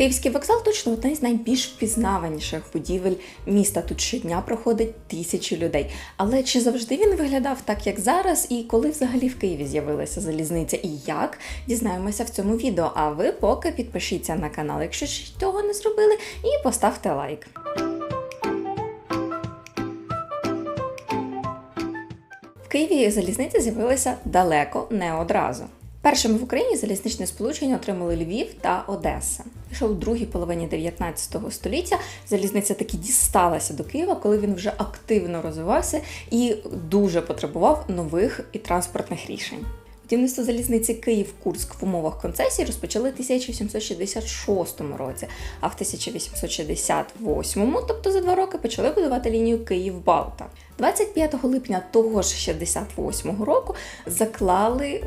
Київський вокзал точно одна із найбільш впізнаваніших будівель міста. Тут щодня проходить тисячі людей. Але чи завжди він виглядав так, як зараз, і коли взагалі в Києві з'явилася залізниця і як дізнаємося в цьому відео. А ви поки підпишіться на канал, якщо ще цього не зробили, і поставте лайк. В Києві залізниця з'явилася далеко не одразу. Першими в Україні залізничне сполучення отримали Львів та Одеса. Лише у другій половині 19 століття залізниця таки дісталася до Києва, коли він вже активно розвивався і дуже потребував нових і транспортних рішень. Будівництво залізниці Київ-Курськ в умовах концесії розпочали в 1766 році, а в 1868, тобто за два роки, почали будувати лінію Київ-Балта. 25 липня того ж 68 року заклали е,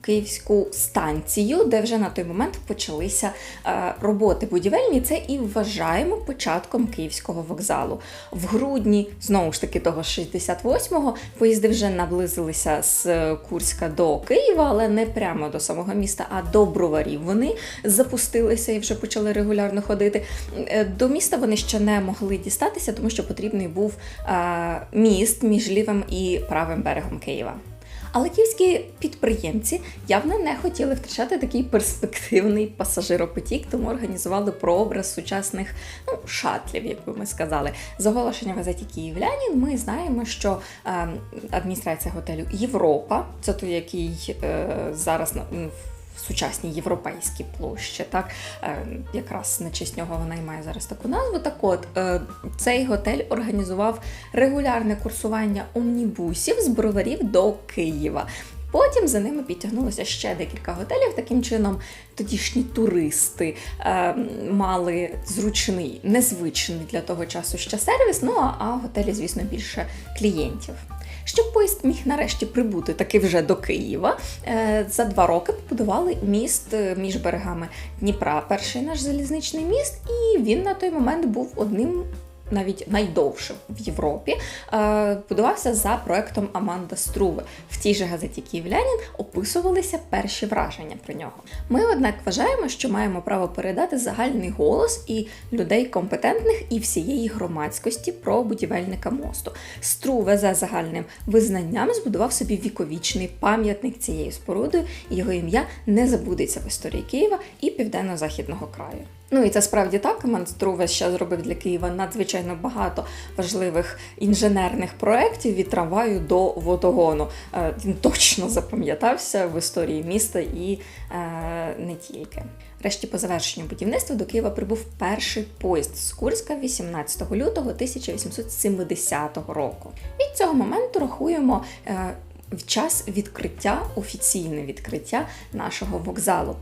київську станцію, де вже на той момент почалися е, роботи будівельні. Це і вважаємо початком київського вокзалу. В грудні, знову ж таки, того ж 68-го поїзди вже наблизилися з Курська до Києва, але не прямо до самого міста, а до броварів. Вони запустилися і вже почали регулярно ходити. Е, До міста вони ще не могли дістатися, тому що потрібний був е, міст між лівим і правим берегом Києва. Але київські підприємці явно не хотіли втрачати такий перспективний пасажиропотік, тому організували прообраз сучасних ну, шатлів, як би ми сказали. З оголошення в газеті Київлянін ми знаємо, що е, адміністрація готелю Європа, це той, який е, зараз в сучасній європейській площі, так е, якраз на честь нього вона і має зараз таку назву. Так от е, цей готель організував регулярне курсування омнібусів з броварів до Києва. Потім за ними підтягнулося ще декілька готелів. Таким чином, тодішні туристи е, мали зручний, незвичний для того часу ще сервіс. Ну а готелі, звісно, більше клієнтів. Щоб поїзд міг нарешті прибути таки вже до Києва, е, за два роки побудували міст е, між берегами Дніпра, перший наш залізничний міст, і він на той момент був одним. Навіть найдовшим в Європі е, будувався за проектом Аманда Струве. В тій же газеті Київлянин описувалися перші враження про нього. Ми, однак, вважаємо, що маємо право передати загальний голос і людей компетентних і всієї громадськості про будівельника мосту. Струве за загальним визнанням збудував собі віковічний пам'ятник цією спорудою, його ім'я не забудеться в історії Києва і південно-західного краю. Ну і це справді так. Монструве ще зробив для Києва надзвичайно багато важливих інженерних проєктів від трамваю до водогону. Е, Він точно запам'ятався в історії міста і е, не тільки. Решті по завершенню будівництва до Києва прибув перший поїзд з Курська 18 лютого 1870 року. Від цього моменту рахуємо. В час відкриття, офіційне відкриття нашого вокзалу.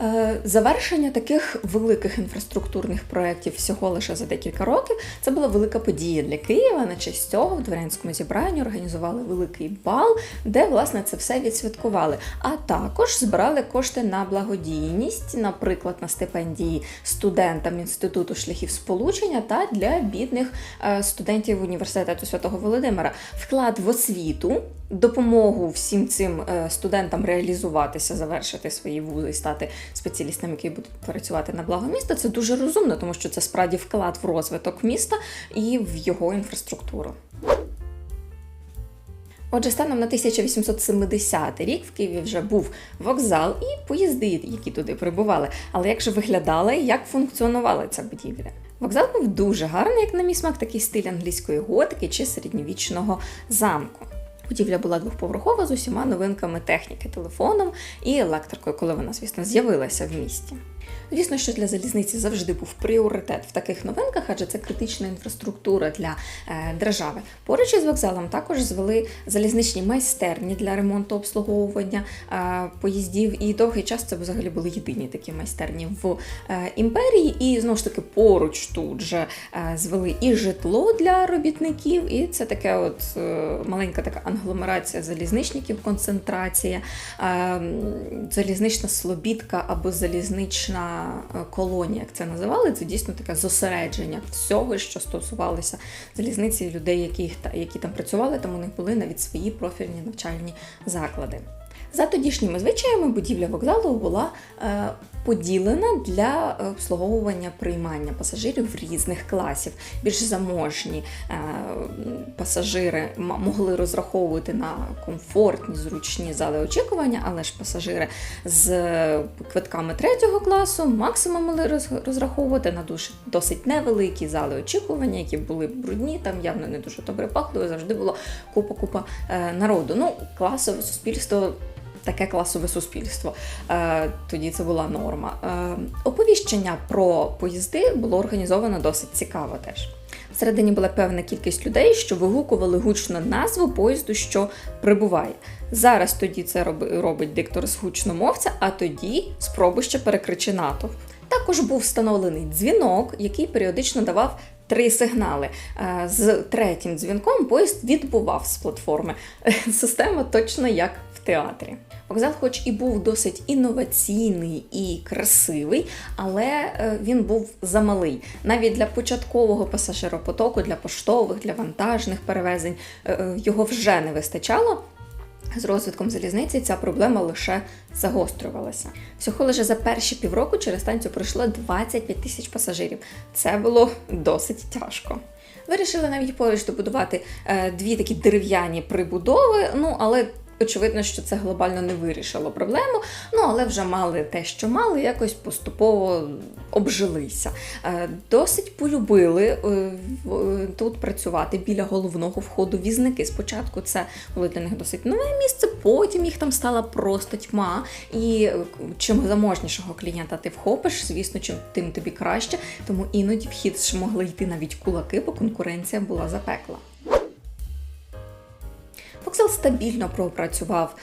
Е, Завершення таких великих інфраструктурних проєктів всього лише за декілька років це була велика подія для Києва. На честь цього в дворянському зібранні організували великий бал, де власне це все відсвяткували. А також збирали кошти на благодійність, наприклад, на стипендії студентам інституту шляхів сполучення та для бідних е, студентів університету Святого Володимира. Вклад в освіту допомогу всім цим е, студентам реалізуватися, завершити свої вузи і стати спеціалістами, які будуть працювати на благо міста, це дуже розумно, тому що це справді вклад в розвиток міста і в його інфраструктуру. Отже, станом на 1870 рік в Києві вже був вокзал і поїзди, які туди прибували. Але як же виглядала і як функціонувала ця будівля? Вокзал був дуже гарний, як на мій смак, такий стиль англійської готики чи середньовічного замку. Будівля була двохповерхова з усіма новинками техніки, телефоном і електрикою, коли вона, звісно, з'явилася в місті. Звісно, що для залізниці завжди був пріоритет в таких новинках, адже це критична інфраструктура для е, держави. Поруч із вокзалом також звели залізничні майстерні для ремонту обслуговування е, поїздів. І довгий час це взагалі були єдині такі майстерні в е, імперії. І знову ж таки поруч тут же звели і житло для робітників, і це таке, от маленька така англомерація залізничників, концентрація, е, залізнична слобідка або залізнична е, колонія, як це називали. Це дійсно таке зосередження всього, що стосувалося залізниці людей, які, які там працювали, там у них були навіть свої профільні навчальні заклади. За тодішніми звичаями будівля вокзалу була е, поділена для е, обслуговування приймання пасажирів різних класів. Більш заможні е, пасажири могли розраховувати на комфортні, зручні зали очікування, але ж пасажири з е, квитками третього класу максимум могли роз- розраховувати на досить невеликі зали очікування, які були брудні, там явно не дуже добре пахло, завжди було купа-купа народу. Ну, класове суспільство. Таке класове суспільство. Е, тоді це була норма. Е, оповіщення про поїзди було організовано досить цікаво теж. Всередині була певна кількість людей, що вигукували гучно назву поїзду, що прибуває. Зараз тоді це робить диктор з гучномовця, а тоді спробуй ще перекричи натовп. Також був встановлений дзвінок, який періодично давав три сигнали. Е, З третім дзвінком поїзд відбував з платформи. Система точно як в театрі. Вокзал, хоч і був досить інноваційний і красивий, але е, він був замалий. Навіть для початкового пасажиропотоку, для поштових, для вантажних перевезень е, його вже не вистачало. З розвитком залізниці ця проблема лише загострювалася. Всього лише за перші півроку через станцію пройшло 25 тисяч пасажирів. Це було досить тяжко. Вирішили навіть поруч добудувати е, дві такі дерев'яні прибудови, ну але. Очевидно, що це глобально не вирішило проблему, ну але вже мали те, що мали, якось поступово обжилися. Е, Досить полюбили е, е, тут працювати біля головного входу візники. Спочатку це було для них досить нове місце, потім їх там стала просто тьма. І чим заможнішого клієнта ти вхопиш, звісно, чим тим тобі краще. Тому іноді в хід ж могли йти навіть кулаки, бо конкуренція була запекла. Вокзал стабільно пропрацював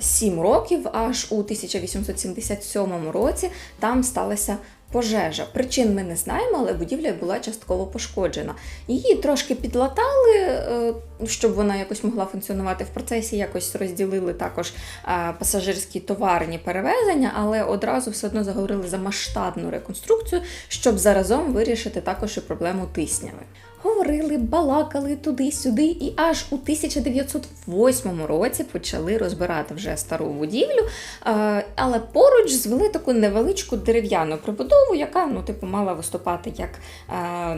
7 років, аж у 1877 році там сталася пожежа. Причин ми не знаємо, але будівля була частково пошкоджена. Її трошки підлатали, е, щоб вона якось могла функціонувати в процесі, якось розділили також е, пасажирські товарні перевезення, але одразу все одно заговорили за масштабну реконструкцію, щоб заразом вирішити також і проблему тисняви. Говорили, балакали туди-сюди, і аж у 1908 році почали розбирати вже стару будівлю, е, але поруч звели таку невеличку дерев'яну прибудову, яка ну, типу, мала виступати як е,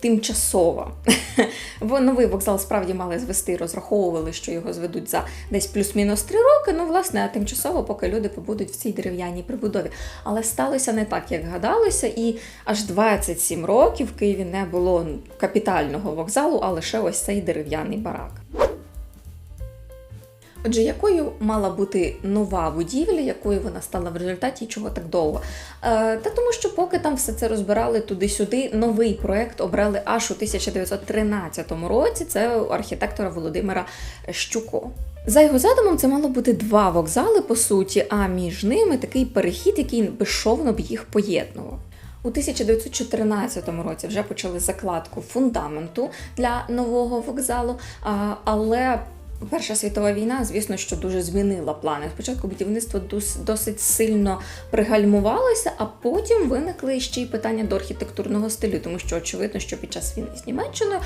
тимчасова. Бо новий вокзал справді мали звести, розраховували, що його зведуть за десь плюс-мінус три роки. Ну, власне, а тимчасово, поки люди побудуть в цій дерев'яній прибудові. Але сталося не так, як гадалося, і аж 27 років в Києві не було капітального вокзалу, а лише ось цей дерев'яний барак. Отже, якою мала бути нова будівля, якою вона стала в результаті чого так довго? Е, та тому, що поки там все це розбирали туди-сюди, новий проект обрали аж у 1913 році. Це у архітектора Володимира Щуко. За його задумом, це мало бути два вокзали, по суті, а між ними такий перехід, який безшовно б їх поєднував. У 1914 році вже почали закладку фундаменту для нового вокзалу, але Перша світова війна, звісно, що дуже змінила плани. Спочатку будівництво досить сильно пригальмувалося, а потім виникли ще й питання до архітектурного стилю, тому що очевидно, що під час війни з Німеччиною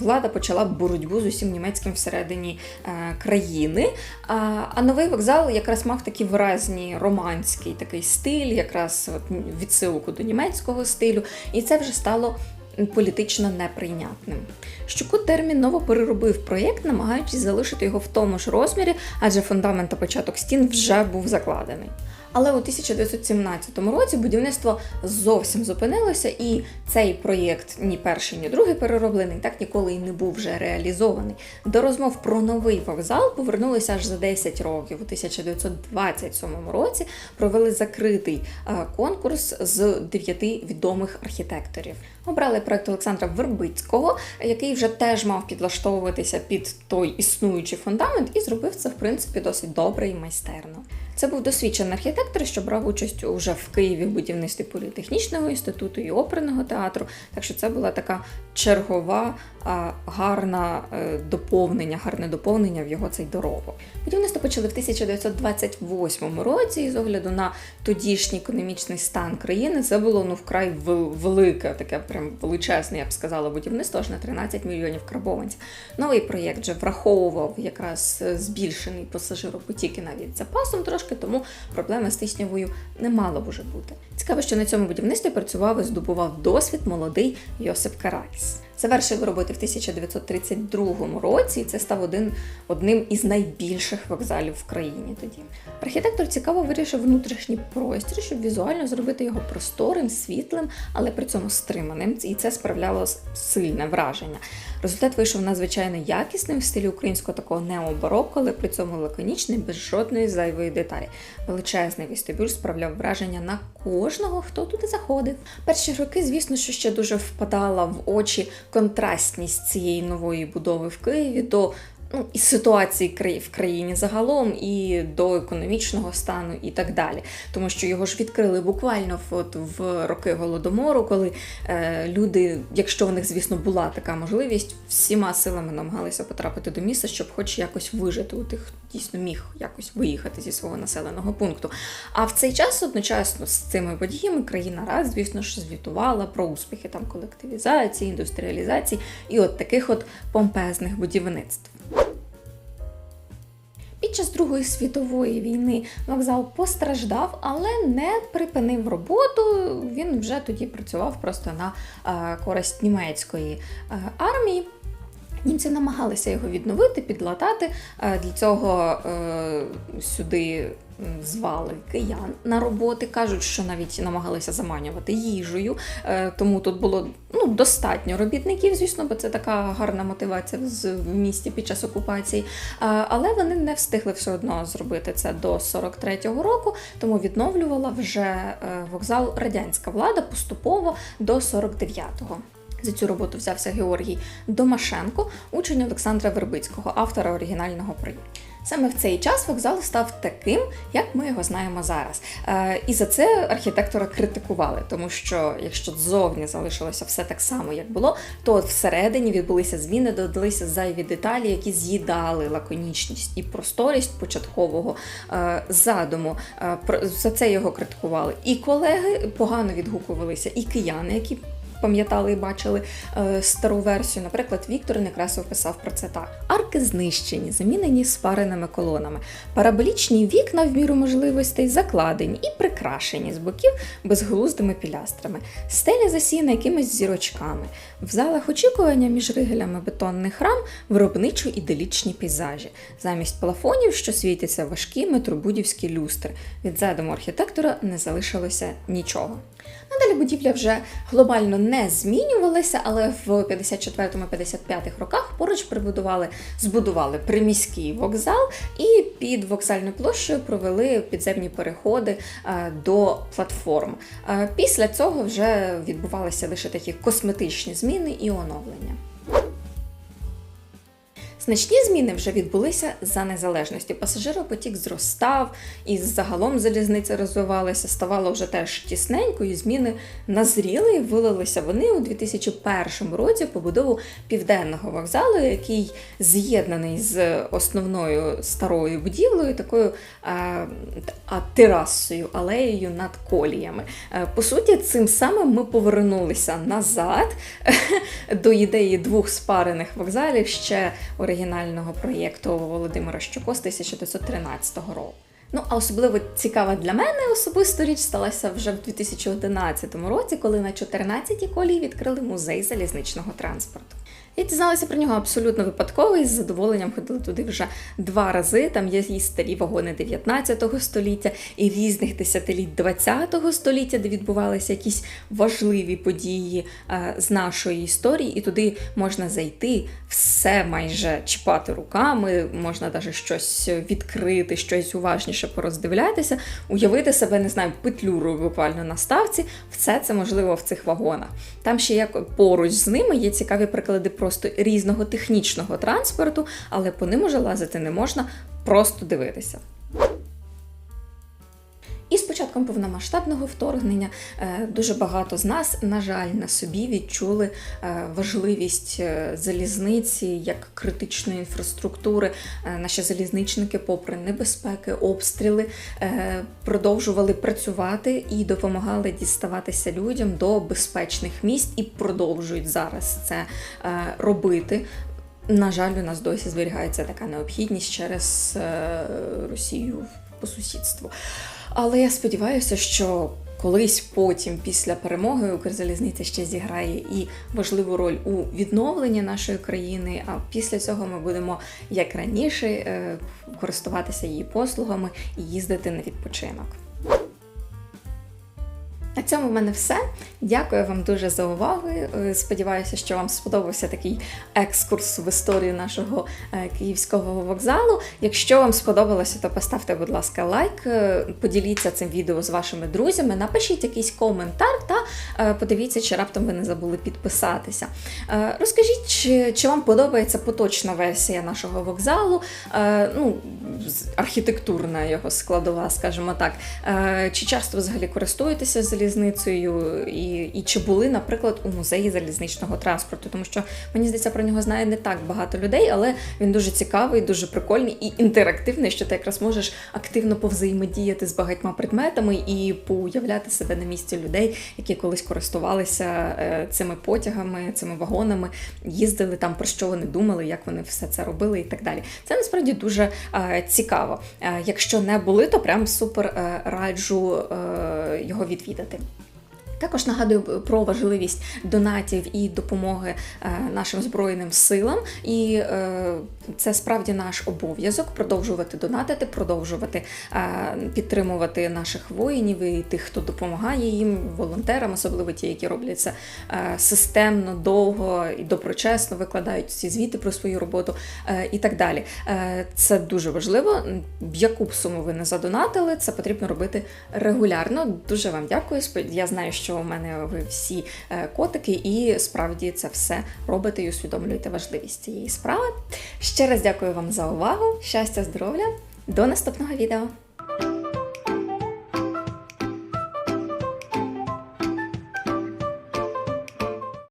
влада почала боротьбу з усім німецьким всередині е, країни. А, новий вокзал якраз мав такий виразний романський такий стиль, якраз от відсилку до німецького стилю, і це вже стало політично неприйнятним. Щуко терміново переробив проєкт, намагаючись залишити його в тому ж розмірі, адже фундамент та початок стін вже був закладений. Але у 1917 році будівництво зовсім зупинилося, і цей проєкт ні перший, ні другий перероблений так ніколи і не був вже реалізований. До розмов про новий вокзал повернулися аж за 10 років. У 1927 році провели закритий е, конкурс з дев'яти відомих архітекторів. Обрали проект Олександра Вербицького, який вже теж мав підлаштовуватися під той існуючий фундамент, і зробив це в принципі досить добре і майстерно. Це був досвідчений архітектор, що брав участь уже в Києві в будівництві політехнічного інституту і оперного театру. Так що це була така чергова, гарна е, доповнення, гарне доповнення в його цей доробок. Будівництво почали в 1928 році, і з огляду на тодішній економічний стан країни, це було ну вкрай велике, таке величезне, я б сказала, будівництво аж на 13 мільйонів карбованців. Новий проєкт вже враховував якраз е, збільшений пасажиропотік і навіть запасом трошки, тому проблеми з тиснявою не мало б уже бути. Цікаво, що на цьому будівництві працював і здобував досвід молодий Йосип Каракіс. Завершив роботи в 1932 році, і це став один, одним із найбільших вокзалів в країні тоді. Архітектор цікаво вирішив внутрішній простір, щоб візуально зробити його просторим, світлим, але при цьому стриманим, і це справляло сильне враження. Результат вийшов надзвичайно якісним в стилі українського такого необароко, але при цьому лаконічний, без жодної зайвої деталі. Величезний вестибюль справляв враження на кожного, хто туди заходив. Перші роки, звісно, що ще дуже впадала в очі контрастність цієї нової будови в Києві до ну, і ситуації в країні загалом, і до економічного стану, і так далі. Тому що його ж відкрили буквально от, в роки голодомору, коли е, люди, якщо в них, звісно, була така можливість, всіма силами намагалися потрапити до міста, щоб хоч якось вижити у тих, хто дійсно міг якось виїхати зі свого населеного пункту. А в цей час одночасно з цими подіями країна раз, звісно ж, звітувала про успіхи там колективізації, індустріалізації і от таких от помпезних будівництв. Під час Другої світової війни вокзал постраждав, але не припинив роботу. Він вже тоді працював просто на е, користь німецької е, армії. Німці намагалися його відновити, підлатати. Е, Для цього е, сюди звали киян на роботи. Кажуть, що навіть намагалися заманювати їжею. Е, Тому тут було ну, достатньо робітників, звісно, бо це така гарна мотивація в місті під час окупації. Але вони не встигли все одно зробити це до 43-го року, тому відновлювала вже вокзал радянська влада поступово до 49-го. За цю роботу взявся Георгій Домашенко, учень Олександра Вербицького, автора оригінального проєкту. Саме в цей час вокзал став таким, як ми його знаємо зараз. Е, і за це архітектора критикували, тому що якщо ззовні залишилося все так само, як було, то всередині відбулися зміни, додалися зайві деталі, які з'їдали лаконічність і просторість початкового е, задуму. Е, за це його критикували. І колеги погано відгукувалися, і кияни, які пам'ятали і бачили е, стару версію. Наприклад, Віктор Некрасов писав про це так: арки знищені, замінені спареними колонами, параболічні вікна в міру можливостей закладені і прикрашені з боків безглуздими пілястрами, стеля засіяна якимись зірочками. В залах очікування між ригелями бетонних рам виробничо іделічні пейзажі. Замість плафонів, що світяться важкі метробудівські люстри. Від задуму архітектора не залишилося нічого. Надалі будівля вже глобально не змінювалася, але в 54-55 роках поруч прибудували, збудували приміський вокзал і під вокзальною площею провели підземні переходи е, до платформ. Е, Після цього вже відбувалися лише такі косметичні зміни і оновлення. Значні зміни вже відбулися за незалежності. Пасажиропотік зростав, і загалом залізниця розвивалася, ставало вже теж тісненько, і зміни назріли і вилилися вони у 2001 році побудову південного вокзалу, який з'єднаний з основною старою будівлею, такою а, а, терасою, алеєю над коліями. Е, По суті, цим самим ми повернулися назад до ідеї двох спарених вокзалів ще оригінального проєкту Володимира Щуко з 1913 року. Ну, а особливо цікава для мене особисто річ сталася вже в 2011 році, коли на 14-й колії відкрили музей залізничного транспорту. Я дізналася про нього абсолютно випадково і з задоволенням ходила туди вже два рази. Там є і старі вагони 19 століття, і різних десятиліть 20 століття, де відбувалися якісь важливі події е, з нашої історії, і туди можна зайти, все майже чіпати руками, можна навіть щось відкрити, щось уважніше пороздивлятися, уявити себе, не знаю, петлюрою буквально на ставці. Все це можливо в цих вагонах. Там ще як поруч з ними є цікаві приклади просто різного технічного транспорту, але по ним уже лазити не можна, просто дивитися. Початком повномасштабного вторгнення е, дуже багато з нас, на жаль, на собі відчули е, важливість е, залізниці як критичної інфраструктури. Наші залізничники, попри небезпеки, обстріли, продовжували працювати і допомагали діставатися людям до безпечних місць і продовжують зараз це робити. На жаль, у нас досі зберігається така необхідність через Росію по сусідству. Але я сподіваюся, що колись потім, після перемоги, Укрзалізниця ще зіграє і важливу роль у відновленні нашої країни. А після цього ми будемо, як раніше, е, користуватися її послугами і їздити на відпочинок. На цьому в мене все. Дякую вам дуже за увагу. Е, Сподіваюся, що вам сподобався такий екскурс в історію нашого е, київського вокзалу. Якщо вам сподобалося, то поставте, будь ласка, лайк, е, поділіться цим відео з вашими друзями, напишіть якийсь коментар та подивіться, чи раптом ви не забули підписатися. Е, Розкажіть, чи, чи вам подобається поточна версія нашого вокзалу, е, ну, архітектурна його складова, скажімо так. Е, Чи часто взагалі користуєтеся залізницею, і, і чи були, наприклад, у музеї залізничного транспорту? Тому що мені здається, про нього знає не так багато людей, але він дуже цікавий, дуже прикольний і інтерактивний, що ти якраз можеш активно повзаємодіяти з багатьма предметами і поуявляти себе на місці людей, які колись користувалися е, цими потягами, цими вагонами, їздили там, про що вони думали, як вони все це робили і так далі. Це насправді дуже е, цікаво. Е, якщо не були, то прям супер раджу його відвідати. Також нагадую про важливість донатів і допомоги е, нашим збройним силам, і е, це справді наш обов'язок продовжувати донатити, продовжувати е, підтримувати наших воїнів і тих, хто допомагає їм, волонтерам, особливо ті, які роблять це системно, довго і доброчесно викладають ці звіти про свою роботу і так далі. Це дуже важливо. Яку б суму ви не задонатили, це потрібно робити регулярно. Дуже вам дякую. Я знаю, що у мене ви всі е, котики, і справді це все робите і усвідомлюєте важливість цієї справи. Ще раз дякую вам за увагу. Щастя, здоров'я. До наступного відео!